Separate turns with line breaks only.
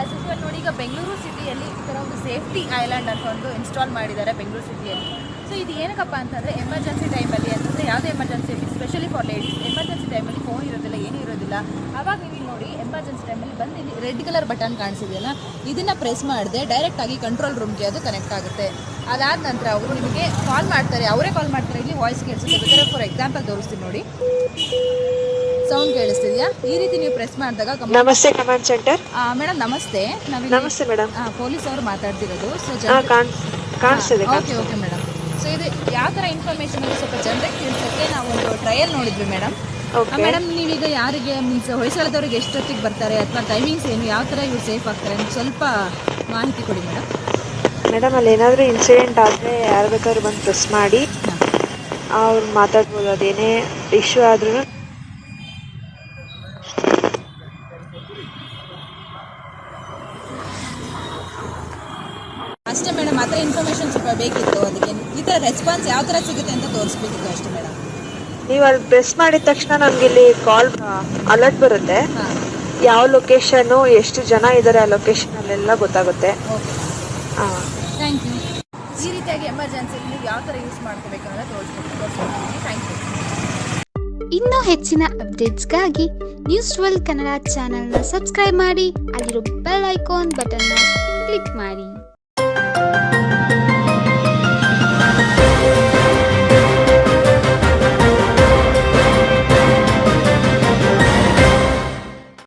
As usual ನೋಡಿ ಈಗ ಬೆಂಗಳೂರು ಸಿಟಿಯಲ್ಲಿ ಈ ಥರ ಒಂದು ಸೇಫ್ಟಿ ಐಲ್ಯಾಂಡ್ ಅಂತ ಒಂದು ಇನ್ಸ್ಟಾಲ್ ಮಾಡಿದ್ದಾರೆ ಬೆಂಗಳೂರು ಸಿಟಿಯಲ್ಲಿ. ಸೊ ಇದು ಏನಕ್ಕಪ್ಪ ಅಂತಂದರೆ ಎಮರ್ಜೆನ್ಸಿ ಟೈಮಲ್ಲಿ ಅಂತಂದರೆ ಯಾವುದೇ emergency specially for ladies emergency ಟೈಮಲ್ಲಿ ಫೋನ್ ಇರೋದಿಲ್ಲ, ಏನೂ ಇರೋದಿಲ್ಲ. ಆವಾಗ ನೀವು ಇಲ್ಲಿ ನೋಡಿ ಎಮರ್ಜೆನ್ಸಿ ಟೈಮಲ್ಲಿ ಬಂದು ಇಲ್ಲಿ ರೆಡ್ ಕಲರ್ ಬಟನ್ ಕಾಣಿಸಿದೆಯಲ್ಲ, ಇದನ್ನು ಪ್ರೆಸ್ ಮಾಡಿದೆ ಡೈರೆಕ್ಟಾಗಿ ಕಂಟ್ರೋಲ್ ರೂಮ್ಗೆ ಅದು ಕನೆಕ್ಟ್ ಆಗುತ್ತೆ. ಅದಾದ ನಂತರ ಅವರು ನಿಮಗೆ ಕಾಲ್ ಮಾಡ್ತಾರೆ, ಅವರೇ ಕಾಲ್ ಮಾಡ್ತಾರೆ, ಇಲ್ಲಿ ವಾಯ್ಸ್ ಕೇಳಿಸುತ್ತೆ. ಬೇಕಾದ್ರೆ ಫಾರ್ ಎಕ್ಸಾಂಪಲ್ ತೋರಿಸ್ತೀನಿ ನೋಡಿ. ಸೌಂಡ್ ಕೇಳಿಸ್ತಿದ್ಯಾ? ಈ ರೀತಿ ನೀವು ಪ್ರೆಸ್ ಮಾಡಿದಾಗ
ನಮಸ್ತೆ ಕಮಾಂಡ್ ಸೆಂಟರ್
ಮೇಡಮ್ ನಮಸ್ತೆ. ನಾವು
ನಮಸ್ತೆ ಮೇಡಮ್
ಪೊಲೀಸ್ ಅವರು ಮಾತಾಡ್ತಿರೋದು. ಸೊ
ಕಾಣಿಸ್ತಿದೆ
ಓಕೆ ಓಕೆ ಮೇಡಮ್ ಸೊ ಇದು ಯಾವ ಥರ ಇನ್ಫಾರ್ಮೇಷನ್ ಸ್ವಲ್ಪ ಜನರಿಗೆ ತಿಳಿಸೋಕ್ಕೆ ನಾವು ಒಂದು ಟ್ರಯಲ್ ನೋಡಿದ್ವಿ ಮೇಡಮ್
ಓಕೆ
ಮೇಡಮ್ ನೀವೀಗ ಯಾರಿಗೆ ಮೀನ್ಸ್ ಹೊಯ್ಸಳದವ್ರಿಗೆ ಎಷ್ಟೊತ್ತಿಗೆ ಬರ್ತಾರೆ ಅಥವಾ ಟೈಮಿಂಗ್ಸ್ ಏನು ಯಾವ ಥರ ಇವ್ರು ಸೇಫ್ ಆಗ್ತಾರೆ ಅಂತ ಸ್ವಲ್ಪ ಮಾಹಿತಿ ಕೊಡಿ ಮೇಡಮ್
ಮೇಡಮ್ ಅಲ್ಲಿ ಏನಾದರೂ ಇನ್ಸಿಡೆಂಟ್ ಆದರೆ ಯಾರು ಬೇಕಾದ್ರೂ ಬಂದು ಪ್ರೆಸ್ ಮಾಡಿ. ಅವ್ರು ಮಾತಾಡ್ಬೋದು ಅದೇನೇ ಇಶ್ಯೂ ಆದ್ರೂ
ಮೇಡಮ್ ಆ ಥರ ಇನ್ಫಾರ್ಮೇಷನ್ ಸ್ವಲ್ಪ ಬೇಕಿತ್ತು. ಅದಕ್ಕೆ ಈ ಥರ ರೆಸ್ಪಾನ್ಸ್ ಯಾವ ಥರ ಸಿಗುತ್ತೆ ಅಂತ ತೋರಿಸ್ಬೇಕಿತ್ತು ಅಷ್ಟೇ ಮೇಡಮ್.
ನೀವು ಅಲ್ಲಿ ಪ್ರೆಸ್ ಮಾಡಿದ ತಕ್ಷಣ ನಮ್ಗೆ ಇಲ್ಲಿ ಕಾಲ್ ಅಲರ್ಟ್ ಬರುತ್ತೆ.
ಹಾಂ.
ಯಾವ ಲೊಕೇಶನು ಎಷ್ಟು ಜನ ಇದ್ದಾರೆ ಆ ಲೊಕೇಶನ್ ಅಲ್ಲೆಲ್ಲ ಗೊತ್ತಾಗುತ್ತೆ.
ಓಕೆ
ಹಾಂ
ಥ್ಯಾಂಕ್ ಯು ಈ ರೀತಿಯಾಗಿ ಎಮರ್ಜೆನ್ಸಿ ನೀವು ಯಾವ ಥರ ಯೂಸ್ ಮಾಡ್ಕೋಬೇಕು ಅಂತ ಥ್ಯಾಂಕ್ ಯು
ಇನ್ನೂ ಹೆಚ್ಚಿನ ಅಪ್ಡೇಟ್ಸ್ಗಾಗಿ ನ್ಯೂಸ್ ಟ್ವೆಲ್ ಕನ್ನಡ ಚಾನೆಲ್ನ ಸಬ್ಸ್ಕ್ರೈಬ್ ಮಾಡಿ ಅಲ್ಲಿರೋ ಬೆಲ್ ಐಕಾನ್ ಬಟನ್ನ ಕ್ಲಿಕ್ ಮಾಡಿ.